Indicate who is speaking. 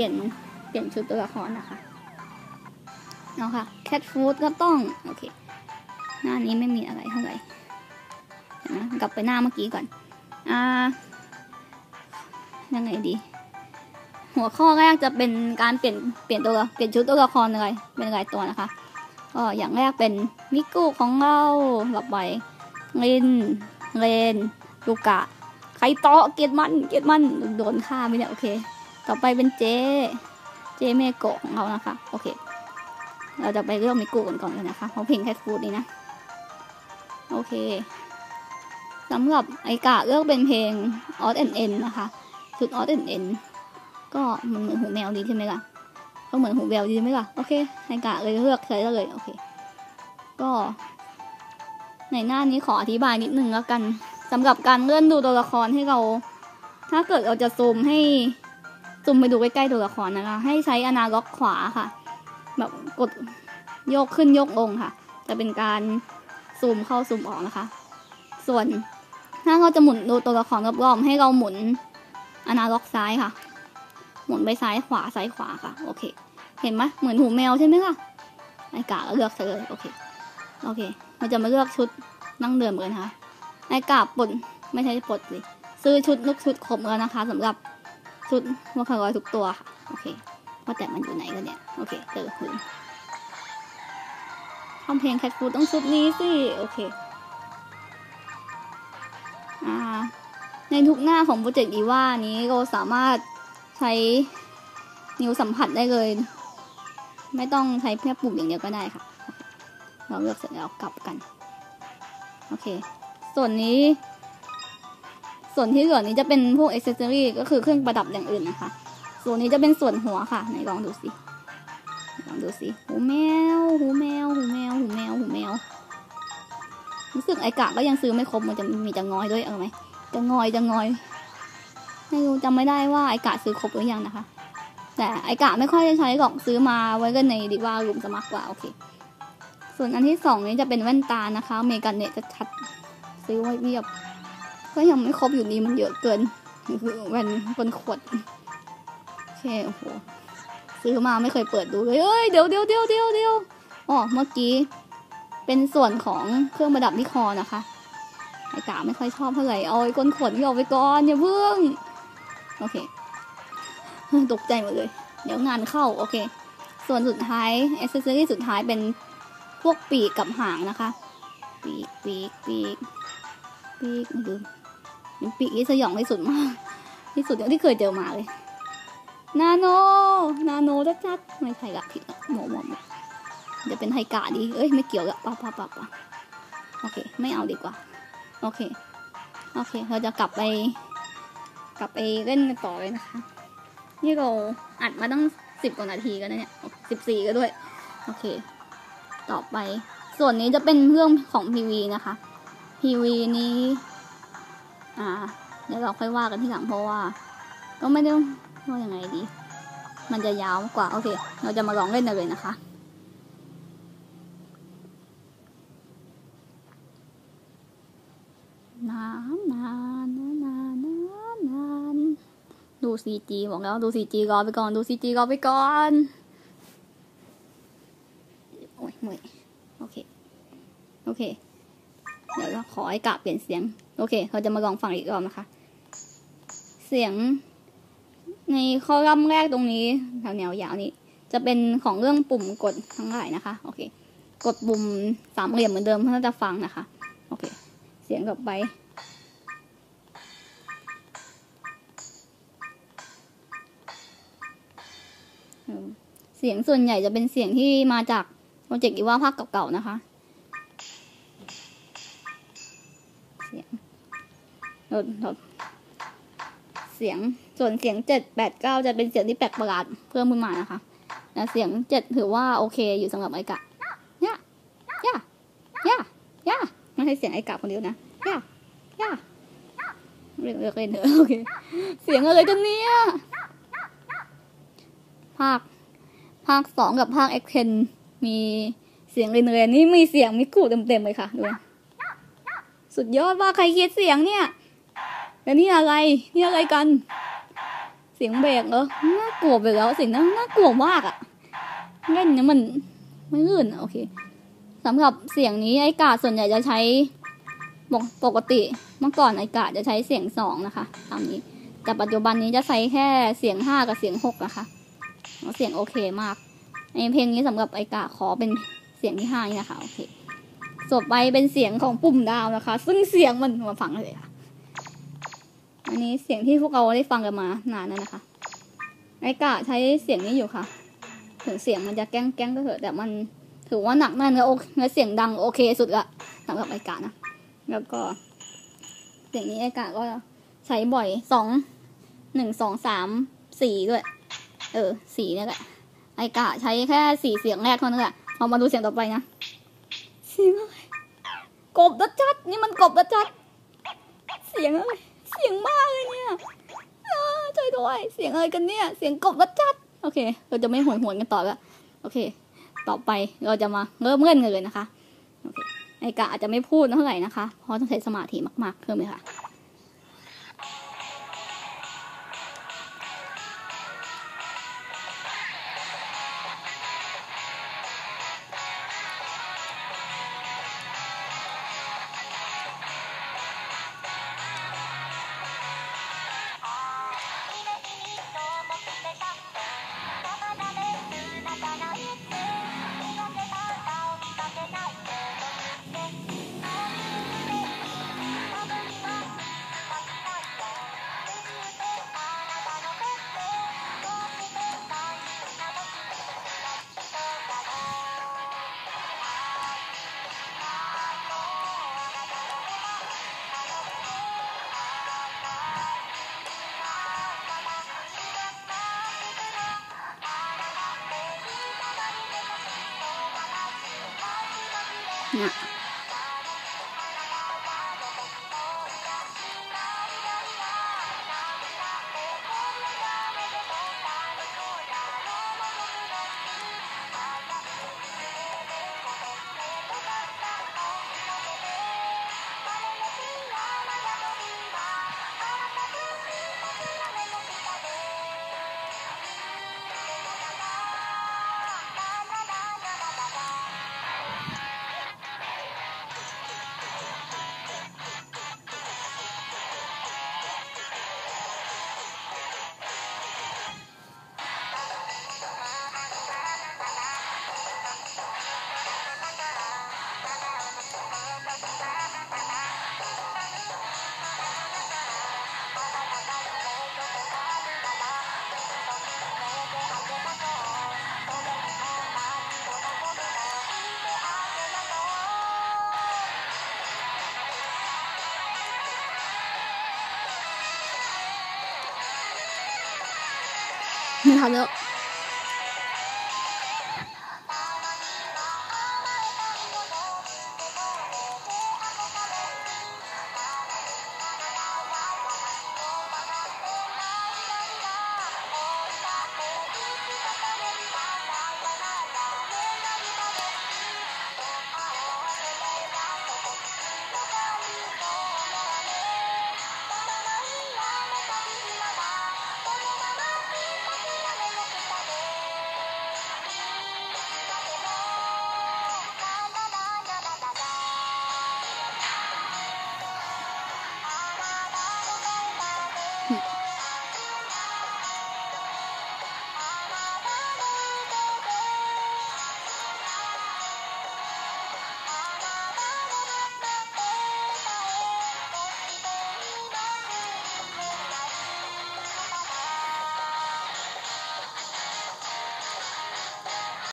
Speaker 1: ปลี่ยนเปลี่ยนชุดตัวละครนะคะเอาค่ะแคทฟูดก็ต้องโอเคหน้านี้ไม่มีอะไรเท่าไหร่เดี๋ยวนะกลับไปหน้าเมื่อกี้ก่อนอ่ายังไงดี หัวข้อแรกจะเป็นการเปลี่ยนเปลี่ยนตัวเปลี่ยนชุดตัวละครอะไรเป็นรายตัวนะคะก็อย่างแรกเป็นมิกุของเราต่อไปลินเลนลูกะใครโตะเกียรติมันเกียรติมันโดนฆ่าไปเนี่ยโอเค ต่อไปเป็นเจ เจเมโกะของเรานะคะ โอเค เราจะไปเลือกมิกุกันก่อนเลยนะคะเพราเพลงแคทฟูดนี่นะ โอเคสำหรับไอกะเลือกเป็นเพลงออสเอ็นเอ็นนะคะ ชุดออสเอ็นเอ็นก็มันเหมือนหูแมวดีใช่ไหมล่ะ ก็เหมือนหูแววดีใช่ไหมล่ะ โอเค ไอกะเลยเลือกใช้ได้เลย โอเค ก็ในหน้านี้ขออธิบายนิดนึงแล้วกันสำหรับการเลื่อนดูตัวละครให้เรา ถ้าเกิดเราจะซูมให้ ซูมไปดูใกล้ๆตัวละครนะคะ ให้ใช้อนาล็อกขวาค่ะ แบบกดโยกขึ้นโยกลงค่ะ จะเป็นการซูมเข้าซูมออกนะคะ ส่วนถ้าเราจะหมุนดูตัวละครรอบๆให้เราหมุนอนาล็อกซ้ายค่ะ หมุนไปซ้ายขวาซ้ายขวาค่ะ โอเค เห็นไหมเหมือนหูแมวใช่ไหมล่ะไอกาเลือกเลยโอเคโอเค เราจะมาเลือกชุดนั่งเดิมกันนะคะไอกาปลดไม่ใช่ปลดสิซื้อชุดลูกชุดครบแล้วนะคะสำหรับ ชุดวัวคารอยทุกตัวค่ะ โอเคว่าแต่มันอยู่ไหนกันเนี่ย โอเคเจอคืนทำเพลงแคทฟูดต้องชุดนี้สิ โอเค อ่า ในทุกหน้าของโปรเจกต์อีว่านี้เราสามารถใช้นิ้วสัมผัสได้เลย ไม่ต้องใช้แค่ปุ่มอย่างเดียวก็ได้ค่ะ เราเลือกเสร็จแล้วกลับกัน โอเค ส่วนนี้ ส่วนที่เหลือนี้จะเป็นพวกอ็กเซสซอรี่ก็คือเครื่องประดับอย่างอื่นนะคะ ส่วนนี้จะเป็นส่วนหัวค่ะไหนลองดูสิลองดูสิหูแมวหูแมวหูแมวหูแมวหูแมวรู้สึกไอกะก็ยังซื้อไม่ครบมันจะมีจะงอยด้วยเอาไหมจะงอยจะงอยไม่รู้จำไม่ได้ว่าไอกะซื้อครบหรือยังนะคะ แต่ไอกะไม่ค่อยได้ใช้หรอกซื้อมาไว้กันในดีว่ารุมสมัครกว่าโอเค ส่วนอันที่สองนี้จะเป็นแว่นตานะคะเมกันเน็ตจะชัดซื้อไว้เรียบ ก็ยังไม่ครบอยู่ดีมันเยอะเกินคือแว่นบนขวดโอเคโอ้โหซื้อมาไม่เคยเปิดดูเลยเอ้ยเดี๋ยวเดี๋ยวเดี๋ยวเดี๋ยวเดี๋ยวอ๋อเมื่อกี้ เป็นส่วนของเครื่องประดับที่คอนะคะไอ้กาไม่ค่อยชอบเท่าไหร่เอาไอ้ก้นขวดที่ออกไปก่อนอย่าเพิ่งโอเคตกใจหมดเลย เดี๋ยวงานเข้าโอเค ส่วนสุดท้ายเอ c เซสซอรี่สุดท้ายเป็นพวกปีกกับหางนะคะ ปีกปีกปีกปีก ดูปีกที่สยองที่สุดมาก ที่สุดที่เคยเจอมาเลย นาโน นาโนจัดๆไม่ใช่ละผิดละหมอหมอจะเป็นไฮกาดีเอ้ยไม่เกี่ยวละป้าป้าป้าป้าโอเค ไม่เอาดีกว่า โอเค โอเค เราจะกลับไป กลับไปเล่นกันต่อเลยนะคะ นี่เราอัดมาตั้งสิบกว่านาทีกันนะเนี่ยสิบสี่ก็ด้วย โอเค ต่อไป ส่วนนี้จะเป็นเรื่องของ PV นะคะ PV นี้ อ่า เดี๋ยวเราค่อยว่ากันที่หลังเพราะว่า ก็ไม่ได้ว่ายังไงดี มันจะยาวกว่า โอเค เราจะมาลองเล่นกันเลยนะคะนานนานนานนานนานดูซีจีบอกแล้วดูซีจีรอไปก่อน ดูซีจีรอไปก่อน โอ้ยเมื่อยโอเค โอเค เดี๋ยวเราขอให้กะเปลี่ยนเสียง โอเค เราจะมาลองฟังอีกรอบนะคะ เสียงในข้อลัมแรกตรงนี้แถวแนวยาวนี้ จะเป็นของเรื่องปุ่มกดทั้งหลายนะคะ โอเค กดปุ่มสามเหลี่ยมเหมือนเดิมเพื่อจะฟังนะคะ โอเค เสียงต่อไปเสียงส่วนใหญ่จะเป็นเสียงที่มาจากโปรเจกต์อีว่าภาคเก่าๆนะคะ ลดลดเสียงส่วนเสียงเจ็ดแปดเก้าจะเป็นเสียงที่แปลกประหลาดเพิ่มขึ้นมานะคะแต่เสียงเจ็ดถือว่าโอเคอยู่สำหรับไอกะย่าย่าย่าย่าไม่ใช่เสียงไอกะคนเดียวนะย่าย่าเรียกเรียกเล่นเถอะโอเค เสียงอะไรกันเนี่ยภาคภาคสองกับภาคเอ็กเทนมีเสียงเรนเรนนี่มีเสียงมิกุเต็มๆเลยค่ะดูสุดยอดว่าใครคิดเสียงเนี่ย แล้วนี่อะไรนี่อะไรกัน เสียงเบรกเออน่ากลัวไปแล้วเสียงนั้นน่ากลัวมากอะเล่นเนี่ยมันไม่ลื่นอะโอเคสำหรับเสียงนี้ไอ้กาส่วนใหญ่จะใช้ปกติเมื่อก่อนไอ้กาจะใช้เสียงสองนะคะตามนี้แต่ปัจจุบันนี้จะใช้แค่เสียงห้ากับเสียงหกนะคะเสียงโอเคมากไอเพลงนี้สำหรับไอ้กาขอเป็นเสียงที่ห้านี่นะคะโอเคจบไปเป็นเสียงของปุ่มดาวนะคะ ซึ่งเสียงมันมาฟังเลยค่ะ อันนี้เสียงที่พวกเราได้ฟังกันมานานแล้วนะคะไอกะใช้เสียงนี้อยู่ค่ะ ถึงเสียงมันจะแก้งแก้งก็เถอะแต่มันถือว่าหนักแน่นและโอเคและเสียงดังโอเคสุดละสำหรับไอกะนะ แล้วก็ เสียงนี้ไอกะก็ใช้บ่อยสองหนึ่งสองสามสี่ด้วย เออสี่นี่แหละไอกะใช้แค่สี่เสียงแรกเท่านั้นแหละเรามาดูเสียงต่อไปนะเสียงอะไรกบดัดจัดนี่มันกบดัดจัดเสียงอะไร เสียงมากเลยเนี่ยช่วยด้วย เสียงอะไรกันเนี่ย เสียงกบวัดจัด โอเค เราจะไม่หวนหวนกันต่อแล้วโอเค ต่อไปเราจะมาเริ่มเล่นกันเลยนะคะ โอเคไอกะอาจจะไม่พูดเท่าไหร่นะคะ เพราะต้องใช้สมาธิมากๆเพิ่มเลยค่ะ เนี่ยไม่ทันแล้ว